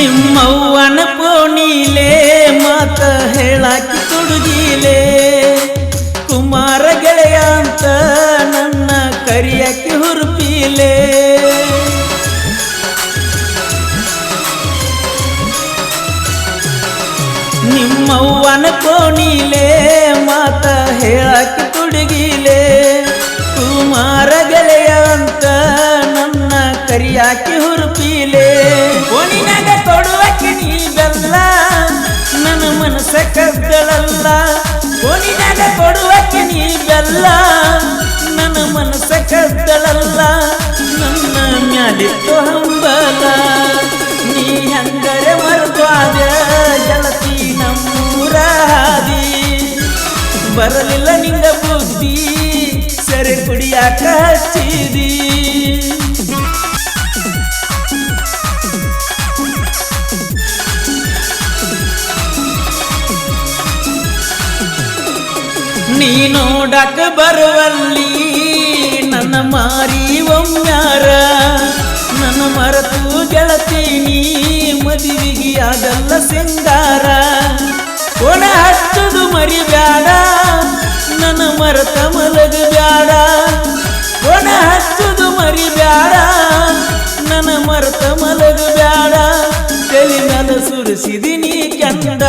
ನಿಮ್ಮವ್ವನ ಪೋಣಿಲೆ ಮಾತ ಹೇಳಾಕಿ ತುಡುಗಿಲೆ. ಕುಮಾರ ಗೆಳೆಯ ಅಂತ ನನ್ನ ಕರಿಯಾಕಿ ಹುರುಪಿಲೆ. ನಿಮ್ಮವ್ವನ ಕೋಣಿಲೆ ಮಾತ ಹೇಳಾಕಿ ತುಡುಗಿಲೆ. ಕುಮಾರ ಗೆಳೆಯ ಅಂತ ನನ್ನ ಕರಿಯಾಕಿ ಹುರುಪಿಲೆ. ಮನಸ್ಸ ಕದ್ದಳಲ್ಲ ಓಣಿನಾಗ ಕೊಡುವಕ್ಕೆ ನೀ ನನ್ನ ಮನಸ್ಸ ಕದ್ದಳಲ್ಲ ನನ್ನ ಮ್ಯಾಲಿತ್ತು ಹಂಬಲ. ನೀ ಹಂಗರೆ ಮರುಕಾದ ಜಲತಿ ನಮ್ಮೂರ ಹಾದಿ. ಬರಲಿಲ್ಲ ನಿಂಗ ಬುದ್ಧಿ, ಸೆರೆ ಕುಡಿಯಾಕ ಹಚ್ಚಿದಿ. ನೀ ನೋಡಕ ಬರುವಲ್ಲಿ ನನ್ನ ಮಾರಿ ಒಮ್ಮ್ಯಾರ ನನ್ನ ಮರತು ಗೆಳತೀನಿ ಮದುವೆಗೆ ಆಗಲ್ಲ ಸಿಂಗಾರ. ಒಣ ಹಚ್ಚದು ಮರಿಬ್ಯಾಡ, ನನ್ನ ಮರತ ಮಲಗ ಬ್ಯಾಡ ಒಣ ಹಚ್ಚದು ಮರಿಬ್ಯಾಡ, ನನ್ನ ಮರತ ಮಲಗ ಬ್ಯಾಡ ತಲೆ ಮೇಲೆ ಸುರಿಸಿದಿನಿ ಕಂದ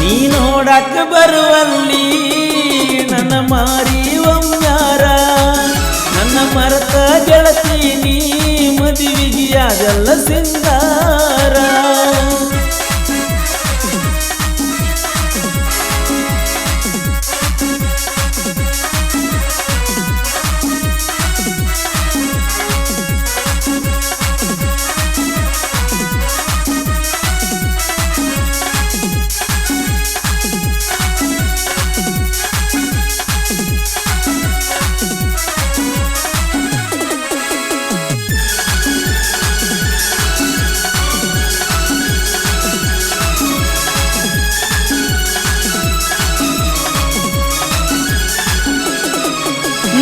ನೀ ನೋಡಕ್ಕೆ ಬರುವಲ್ಲಿ ನನ್ನ ಮಾರಿ ಒಮ್ಮ್ಯಾರ ನನ್ನ ಮರತ ಗೆಳತೀನಿ ಮದುವೆಗೆ ಆಗಲ್ಲ ಸಿಂಗಾರ?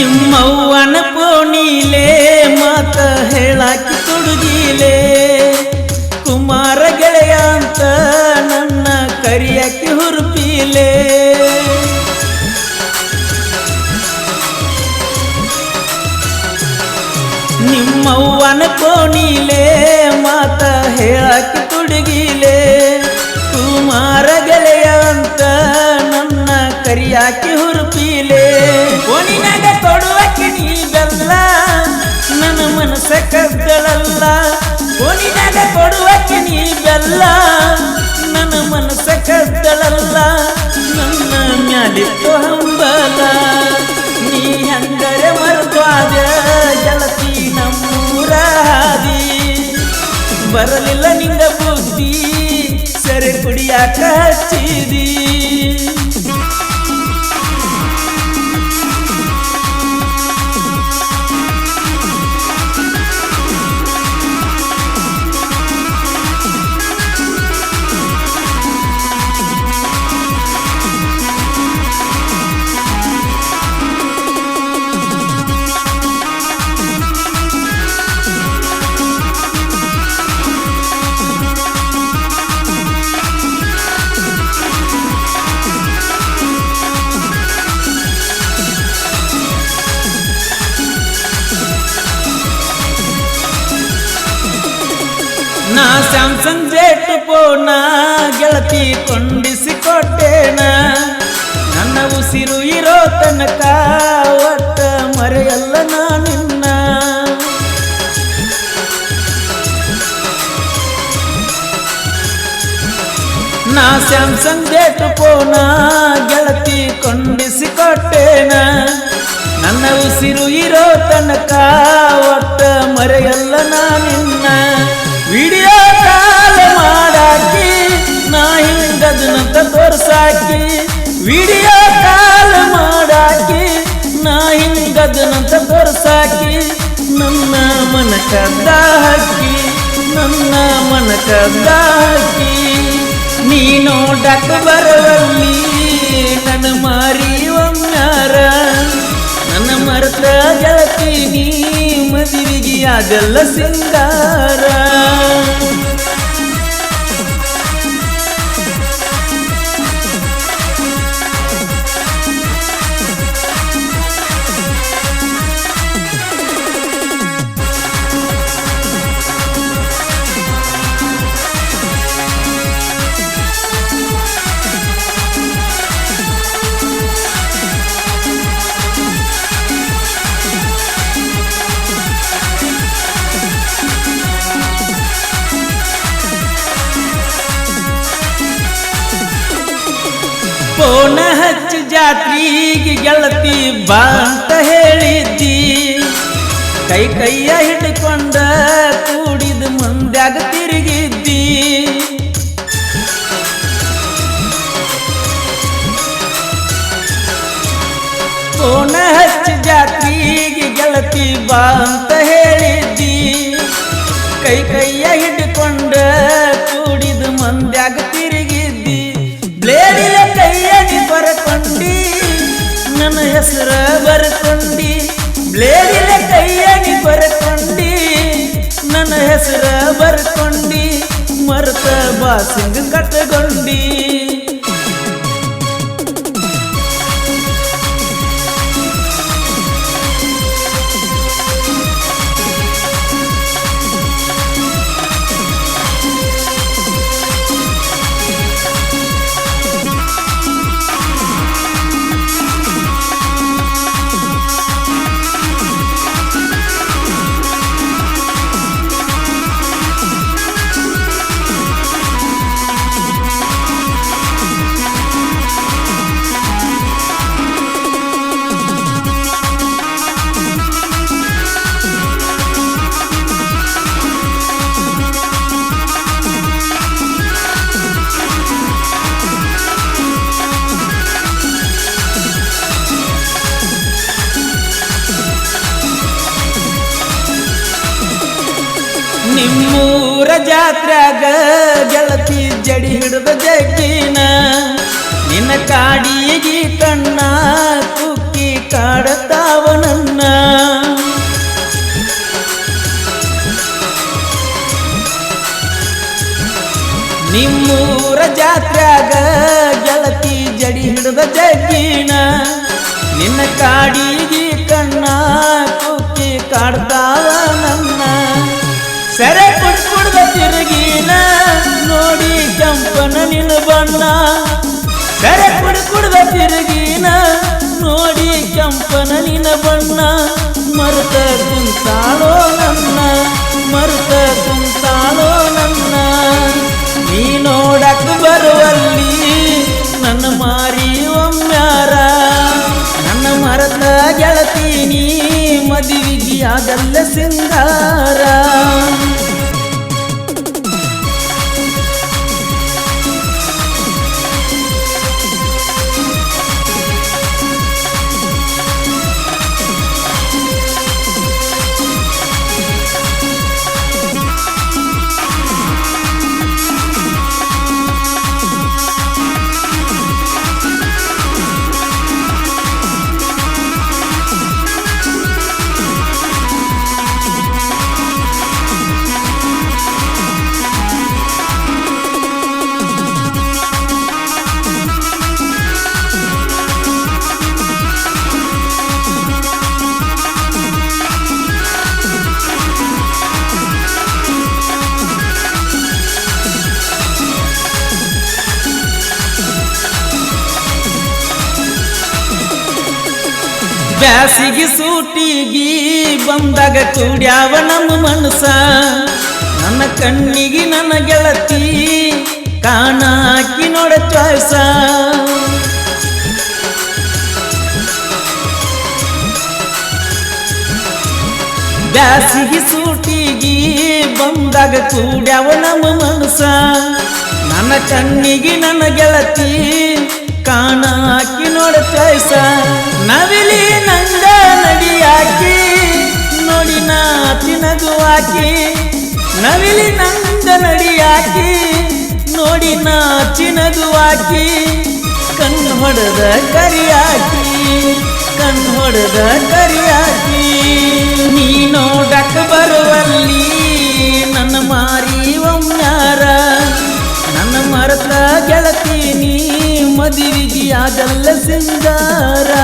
ನಿಮ್ಮವ್ವನ ಪೋಣಿಲೆ ಮಾತ ಹೇಳಾಕಿ ತುಡುಗಿಲೆ. ಕುಮಾರ ಗೆಳೆಯ ಅಂತ ನನ್ನ ಕರಿಯಾಕಿ ಹುರುಪಿಲೆ. ನಿಮ್ಮವ್ವನ ಕೋಣಿಲೆ ಮಾತ ಹೇಳಾಕಿ ತುಡುಗಿಲೆ. ಕುಮಾರ ಮ್ಯಾಲಿತ್ತು ಹಂಬಲ. ನೀ ಹಂಗರೆ ಮರುವಾದ ಜಲತಿ ನಮ್ಮೂರ ಹಾದಿ. ಬರಲಿಲ್ಲ ನಿಂಗ ಬುದ್ಧಿ ಸರಿ ಕುಡಿಯಾಕ ಹಚ್ಚಿದಿ. ಸ್ಯಾಮ್ಸಂಗ್ ಜೇಟ್ ಪೋನ ಗೆಳತಿ ಕೊಂಡಿಸಿ ಕೊಟ್ಟೇನ ನನ್ನ ಉಸಿರು ಇರೋ ತನಕ ಒಟ್ಟ ಮರೆಯಲ್ಲ ನಿನ್ನ ನಾ ಸ್ಯಾಮ್ಸಂಗ್ ಜೇಟ್ ಪೋನ ಗೆಳತಿ ಕೊಂಡಿಸಿ ಕೊಟ್ಟೇನ ನನ್ನ ಉಸಿರು ಇರೋ ತನಕ ಒಟ್ಟ ಮರೆಯಲ್ಲ ನಿನ್ನ ತೋರ್ಸಾಕಿ, ವಿಡಿಯೋ ಕಾಲ್ ಮಾಡಾಕಿ, ನಾ ಹಿಂಗದನಂತ ತೋರ್ಸಾಕಿ, ನನ್ನ ಮನ ಕದ್ದ ಹಕ್ಕಿ ನನ್ನ ಮನ ಕದ್ದ ಹಕ್ಕಿ ನೀ ನೋಡಕ ಬರವಲ್ಲಿ ನನ್ನ ಮಾರಿ ಒಮ್ಮಾರ ನನ್ನ ಮರ್ತ ನೀ ಮದುವೆಗೆ ಅದೆಲ್ಲ ಸಿಂಗಾರ. ಜಾತ್ರೆಗೆ ಗೆಳತಿ ಬಾ ಅಂತ ಹೇಳಿದ್ದಿ. ಕೈ ಕೈಯ ಹಿಡ್ಕೊಂಡ ಕೂಡಿದ ಮುಂದ್ಯಾಗ ತಿರುಗಿದ್ದಿ. ಕೋಣ ಹಚ್ಚ ಜಾತ್ರಿಗೆ ಗೆಳತಿ ಬಾ ಅಂತ ಹೇಳಿದ್ದಿ. ಕೈ ಕೈಯ ಹಿಡ್ಕೊಂಡ ಬರ್ಕೊಂಡಿ ಮರ್ತ ಬಾಸಿಂಗ್ ಕಟ್ಟಗೊಂಡಿ ಜಾತ್ರ್ಯಾಗ ಗೆಳತಿ ಜಡಿ ಹಿಡಿದ ಜಗ್ಗಿನ. ನಿನ್ನ ಕಾಡಿಗೆ ಕಣ್ಣ ಕುಕ್ಕಿ ಕಾಡತಾವನನ್ನ ನಿಮ್ಮೂರ ಜಾತ್ರ್ಯಾಗ ಗೆಳತಿ ಜಡಿ ಹಿಡಿದ ಜಗ್ಗಿನ. ನಿನ್ನ ಕಾಡಿಗಿ ಕಣ್ಣ ಕುಕ್ಕಿ ಕಾಡ್ತಾವ ನನ್ನ. ಸೆರೆ ಕೆಂಪನ ನಿನ್ನ ಬಣ್ಣ. ಕರೆ ಕುಡಿ ಕುಡ್ದ ತಿರುಗಿನ ನೋಡಿ ಕೆಂಪನ ನಿನ್ನ ಬಣ್ಣ. ಮರುತ ಕುಂತಾಳೋ ಬ್ಯಾಸಿಗೆ ಸೂಟಿಗಿ ಬಂದಾಗ ಕೂಡ್ಯಾವ ನಮ್ಮ ಮನಸ ನನ್ನ ಕಣ್ಣಿಗೆ ನನ್ನ ಗೆಳತಿ ಕಾಣಾಕಿ ನೋಡ ಚಾಯ್ಸ. ಬ್ಯಾಸಿಗೆ ಸೂಟಿಗಿ ಬಂದಾಗ ಕೂಡ್ಯಾವ ನಮ್ಮ ಮನಸ ನನ್ನ ಕಣ್ಣಿಗೆ ನನ್ನ ಗೆಳತಿ ಕಾಣಾಕಿ ನೋಡ ಚಾಯ್ಸ. ನವಿಲಿ ನಂಗ ನಡಿಯಾಕಿ ನೋಡಿ ನಾಚಿ ನಗುವಾಕಿ ನವಿಲಿ ನಂಗ ನಡಿಯಾಕಿ ನೋಡಿ ನಾಚಿ ನಗುವಾಕಿ ಕಣ್ಣು ಹೊಡೆದ ಕರಿಯಾಕಿ ಕಣ್ಣು ಹೊಡೆದ ಕರಿಯಾಕಿ ನೀ ನೋಡಕ್ಕ ಬರುವಲ್ಲಿ ನನ್ನ ಮಾರಿ ಒಮ್ಮಾರ ನನ್ನ ಮರತ ಗೆಳತಿ மதிரிகி அதல்ல செஞ்சாரா